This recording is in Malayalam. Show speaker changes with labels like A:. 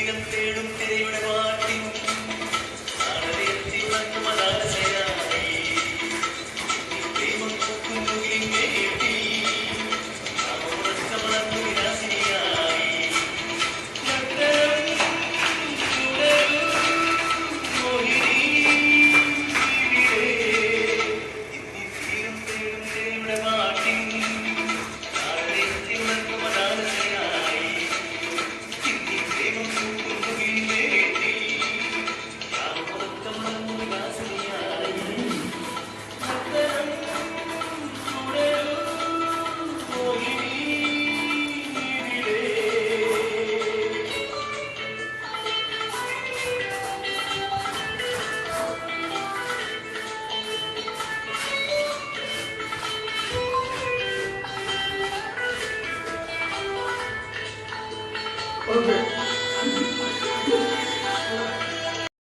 A: ശരീരം തേടും തിരയുടെ വാ. Okay.